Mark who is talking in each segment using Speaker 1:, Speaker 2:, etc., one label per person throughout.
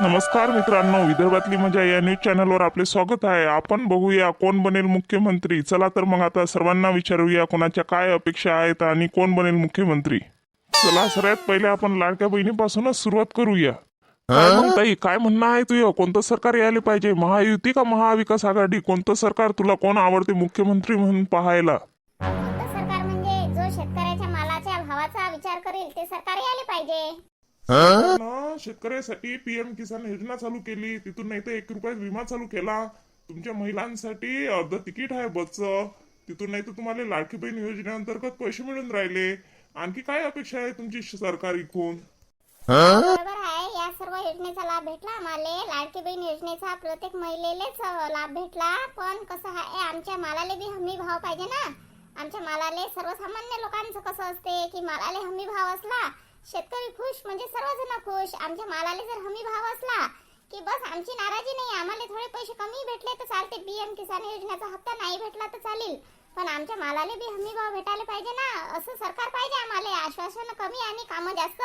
Speaker 1: नमस्कार मित्रांनो विदर्भातली मजा या न्यूज चॅनलवर आपले स्वागत आहे. आपण बघूया कोण बनेल मुख्यमंत्री. चला तर मग आता सर्वांना विचारूया कोणाच्या काय अपेक्षा आहेत आणि कोण बनेल मुख्यमंत्री. चला सर्वात पहिले आपण लाडक्या बहिणीपासूनच सुरुवात करूया. काय मग ताई काय म्हणणं आहे तुझं? कोणतं सरकार यायला पाहिजे? महायुती का महाविकास आघाडी? कोणतं सरकार तुला कोण आवडते मुख्यमंत्री म्हणून पाहायला?
Speaker 2: सरकार म्हणजे जो शेतकऱ्याच्या मालाच्या भावाचा विचार करेल ते सरकार यायला पाहिजे.
Speaker 1: सरकारनं शेतकऱ्यासाठी पीएम किसान योजना चालू केली. तिथून नाही तर एक रुपयात विमा चालू केला. तुमच्या महिलांसाठी अर्ध तिकीट आहे बसचं. तिथून नाही तर तुम्हाला लाडकी बहीण योजनेअंतर्गत पैसे मिळून राहिले. आणखी काय अपेक्षा आहे तुमची सरकार इकून
Speaker 2: बरोबर आहे. या सर्व योजनेचा लाभ भेटला आम्हाला. लाडकी बहीण योजनेचा प्रत्येक महिलेलाच लाभ भेटला. पण कसं आहे आमच्या मालाले बी हमी भाव पाहिजे ना. आमच्या मालाले सर्वसामान्य लोकांचं कसं असते की मालाले हमी भाव असला शेतकरी खुश म्हणजे सर्वजण खुश. आमच्या मालाले जर हमी भाव असला की बस आमची नाराजी नाही. आम्हाला थोडे पैसे कमी भेटले तर चालते. पीएम किसान योजनेचा हप्ता नाही भेटला तर चालेल. पण आमच्या मालाले बी हमी भाव भेटायला पाहिजे ना. असं सरकार पाहिजे आम्हाला. आश्वासन कमी आणि कामं जास्त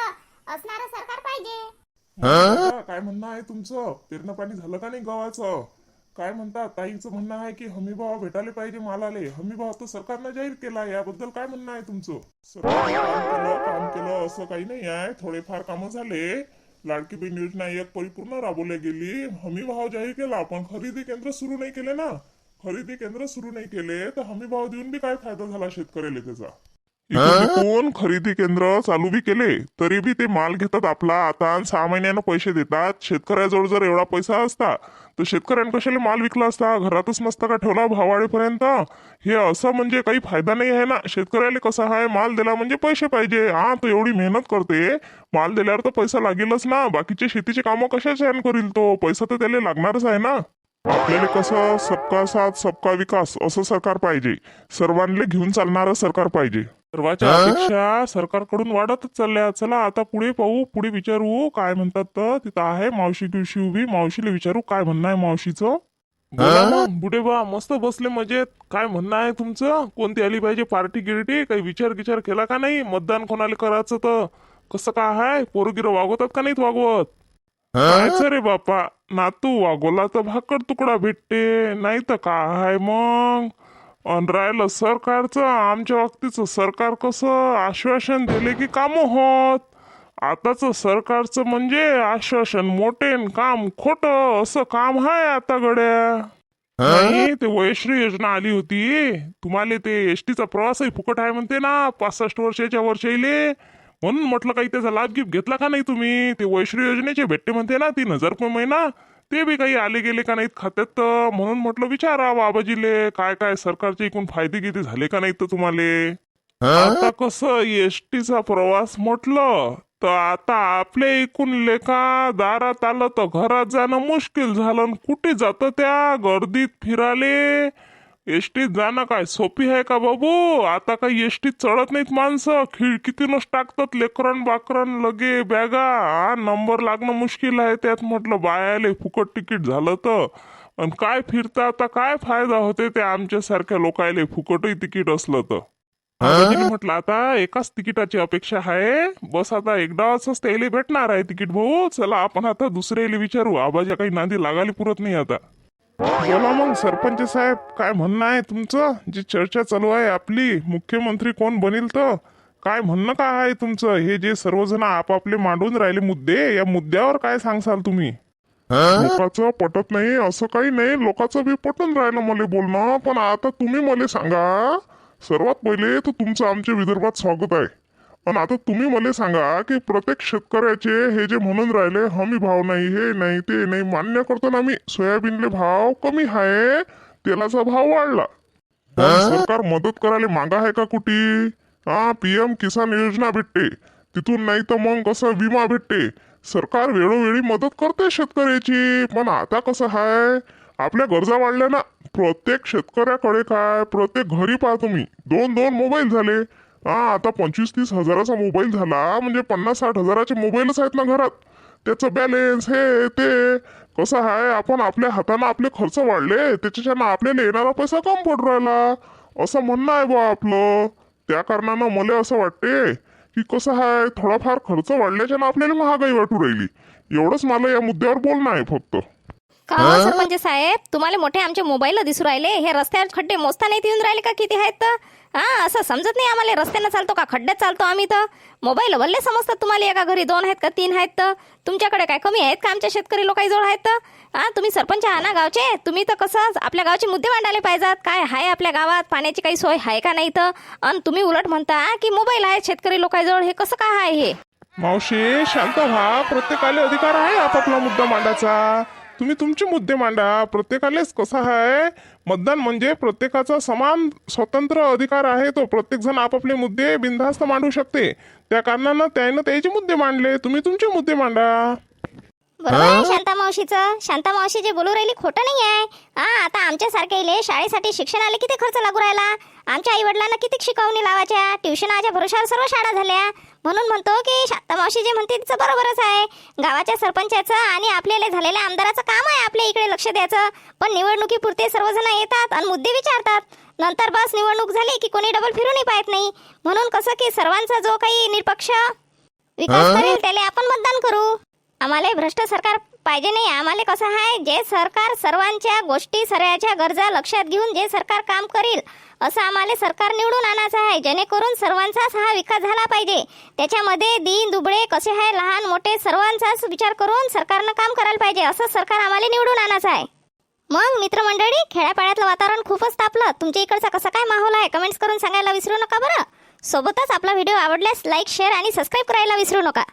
Speaker 2: असणारं सरकार पाहिजे.
Speaker 1: काय म्हणणं आहे तुमचं? पेरणं पाणी झालं का नाही गव्हाचं? काय म्हणतात ताईचं म्हणणं आहे की हमी भाव भेटायला पाहिजे मालाले. हमी भाव तर सरकारनं जाहीर केला. याबद्दल काय म्हणणं आहे तुमचं? सरकारने काम केलं काम केलं असं काही नाही आहे. थोडेफार कामं झाले. लाडकी बहीण योजना एक परिपूर्ण राबवली गेली. हमी भाव जाहीर केला पण खरेदी केंद्र सुरू नाही केले ना? खरेदी केंद्र सुरू नाही केले तर हमी भाव देऊन बी काय फायदा झाला शेतकऱ्याला त्याचा? कोण खरेदी केंद्र चालू बी केले तरी बी ते माल घेतात आपला. आता आणि सहा महिन्यानं पैसे देतात. शेतकऱ्याजवळ जर एवढा पैसा असता तर शेतकऱ्यानं कशाला माल विकला असता? घरातच नसता का ठेवला भावाळेपर्यंत? हे असं म्हणजे काही फायदा नाही आहे ना? शेतकऱ्याला कसं आहे माल दिला म्हणजे पैसे पाहिजे. हा तो एवढी मेहनत करते. माल दिल्यावर तर पैसा लागेलच ना. बाकीचे शेतीचे कामं कशाचे करील तो? पैसा तर त्याला लागणारच आहे ना? आपल्याला कसं सबका साथ सबका विकास असं सरकार पाहिजे. सर्वांना घेऊन चालणारं सरकार पाहिजे. सर्वांच्या अपेक्षा सरकारकडून वाढतच चालल्या. चला आता पुढे पाहू पुढे विचारू. काय म्हणतात तर तिथं आहे मावशी गिवशी उभी. मावशीला विचारू काय म्हणणं आहे मावशीचं? बोला मग. बुडे बा मस्त बसले मजेत. काय म्हणणं आहे तुमचं? कोणती आली पाहिजे? पार्टी गिरटी? काही विचार विचार केला का नाही? मतदान कोणाला करायचं तर? कसं काय आहे पोरगिरं वागवतात का नाहीत वागवत? कायचं रे बापा. नातू वागवला तर भाकर तुकडा भेटते. नाही तर काय मग? अन राहिलं सरकारचं आमच्या बाबतीचं सरकार कसं आश्वासन दिले की कामं होत? आताच सरकारचं म्हणजे आश्वासन मोठे काम खोट असं काम आहे आता गड्या. नाही ते वयश्री योजना आली होती. तुम्हाला ते एस टीचा प्रवासही फुकट आहे म्हणते ना पासष्ट वर्षाच्या वर्षाले म्हणून म्हटलं काही त्याचा लाभ घेतला का नाही तुम्ही? ते वैश्री योजनेचे भेटते म्हणते ना तीन हजार रुपये महिना. ते बी काही आले गेले का नाहीत खात्यात तर म्हणून म्हटलं विचारा बाबाजीले काय काय सरकारचे एकूण फायदे किती झाले का नाहीत तर तुम्हाला? आता कसं एस टीचा प्रवास म्हटलं तर आता आपल्या एकूण लेखा दारात आलं तर घरात जाणं मुश्किल झालं कुठे जातं त्या गर्दीत फिराले? एसटीत जाणं काय? सोपी आहे का बाबू? आता काही एसटीत चढत नाहीत माणसं. खिडकीतूनच टाकतात लेकरन बाकरन लगे बॅगा. हा नंबर लागणं मुश्किल आहे त्यात म्हटलं बायाले फुकट तिकीट झालं तर. आणि काय फिरता आता काय फायदा होते ते आमच्यासारख्या लोकायले फुकटही तिकीट असलं तर. म्हटलं आता एकाच तिकिटाची अपेक्षा आहे. बस आता एकदाच त्याला भेटणार आहे तिकीट भाऊ. चला आपण आता दुसऱ्याला विचारू. आबाजी काही नांदी लागायला पुरत नाही आता. बोला मग सरपंच साहेब काय म्हणणं आहे तुमचं? जी चर्चा चालू आहे आपली मुख्यमंत्री कोण बनेल तर? काय म्हणणं काय आहे तुमचं? हे जे सर्वजण आपापले मांडून राहिले मुद्दे या मुद्द्यावर काय सांगसाल तुम्ही? लोकांचं पटत नाही असं काही नाही. लोकांचं बी पटून राहिलं मला बोलणं पण आता तुम्ही मला सांगा. सर्वात पहिले तर तुमचं आमच्या विदर्भात स्वागत आहे. पण आता तुम्ही मला सांगा की प्रत्येक शेतकऱ्याचे हे जे म्हणून राहिले हमी भाव नाही हे नाही ते नाही मान्य करतो ना मी सोयाबीनले भाव कमी आहे तेलाचा भाव वाढला. सरकार मदत करायला मागा आहे का कुठे? हा पीएम किसान योजना भेटते. तिथून नाही तर मग कसं विमा भेटते? सरकार वेळोवेळी मदत करते शेतकऱ्याची पण आता कसं आहे आपल्या गरजा वाढल्या ना. प्रत्येक शेतकऱ्याकडे काय? प्रत्येक घरी पहा तुम्ही. दोन दोन मोबाईल झाले. हा आता पंचवीस तीस हजाराचा मोबाईल झाला. म्हणजे पन्नास साठ हजाराचे मोबाईलच आहेत ना घरात. त्याचं बॅलेन्स हे ते. कसं आहे आपण आपल्या हातानं आपले खर्च वाढले त्याच्याच्यानं आपल्याला येणारा पैसा कम पडू राहिला. असं म्हणणं आहे बा आपलं. त्या कारणानं मला असं वाटते की कसं आहे थोडाफार खर्च वाढल्याच्यानं आपल्याला महागाई वाटू राहिली. एवढंच मला या मुद्द्यावर बोलणं आहे फक्त.
Speaker 3: हो सरपंच साहेब तुम्हाला मोठे आमचे मोबाईल दिसू राहिले. हे रस्त्यावर खड्डे मोजता नाही येऊन राहिले का किती आहेत तर? हा असं समजत नाही आम्हाला. रस्त्यानं चालतो का? खड्ड्यात चालतो आम्ही तर. मोबाईल भल्ले समजतात तुम्हाला एका घरी. दोन आहेत का? तीन आहेत तर. तुमच्याकडे काय कमी आहेत का? आमच्या शेतकरी लोकांजवळ आहेत तर. हा तुम्ही सरपंच आहा ना गावचे? तुम्ही तर कसं आपल्या गावचे मुद्दे मांडायला पाहिजेत. काय आहे आपल्या गावात? पाण्याची काही सोय आहे का नाही तर? आणि तुम्ही उलट म्हणता की मोबाईल आहे शेतकरी लोकांजवळ हे कसं काय आहे हे?
Speaker 1: मावशी शांत व्हा. प्रत्येकाला अधिकार आहे आपापला मुद्दा मांडायचा. तुम्ही तुमचे मुद्दे मांडा. प्रत्येकालेच कसं आहे? मतदान म्हणजे प्रत्येकाचा समान स्वतंत्र अधिकार आहे तो. प्रत्येकजण आपापले मुद्दे बिनधास्त मांडू शकते. त्या कारणानं त्यानं त्याचे मुद्दे मांडले. तुम्ही तुमचे मुद्दे मांडा.
Speaker 4: बरोबर आहे शांता मावशीचं? शांता मावशी जे बोलू राहिली खोटं नाही आहे. हा आता आमच्यासारखे इले शाळेसाठी शिक्षणाला किती खर्च लागू राहिला? आमच्या आई वडिलांना किती शिकवणी लावायच्या? ट्युशनाच्या भरोशावर सर्व शाळा झाल्या. म्हणून म्हणतो की शांता मावशी जे म्हणते तिचं बरोबरच आहे. गावाच्या सरपंचाचं आणि आपल्याला झालेल्या आमदाराचं काम आहे आपल्या इकडे लक्ष द्यायचं. पण निवडणुकीपुरते सर्वजण येतात आणि मुद्दे विचारतात. नंतर बस निवडणूक झाली की कोणी डबल फिरूनही पाहत नाही. म्हणून कसं की सर्वांचा जो काही निरपक्ष विकास करेल त्याला आपण मतदान करू. आम्हाला भ्रष्ट सरकार पाहिजे नाही. आम्हाला कसं आहे? जे सरकार सर्वांच्या गोष्टी सर्वांच्या गरजा लक्षात घेऊन जे सरकार काम करील असं आम्हाला सरकार निवडून आणायचं आहे. जेणेकरून सर्वांचाच हा विकास झाला पाहिजे. त्याच्यामध्ये दीन दुबळे कसे आहे लहान मोठे सर्वांचाच विचार करून सरकारनं काम करायला पाहिजे असं सरकार आम्हाला निवडून आणायचं आहे. मग मित्रमंडळी खेड्यापाड्यातलं वातावरण खूपच तापलं. तुमच्या इकडचा कसा काय माहोल आहे? कमेंट्स करून सांगायला विसरू नका बरं. सोबतच आपला व्हिडिओ आवडल्यास लाईक शेअर आणि सबस्क्राईब करायला विसरू नका.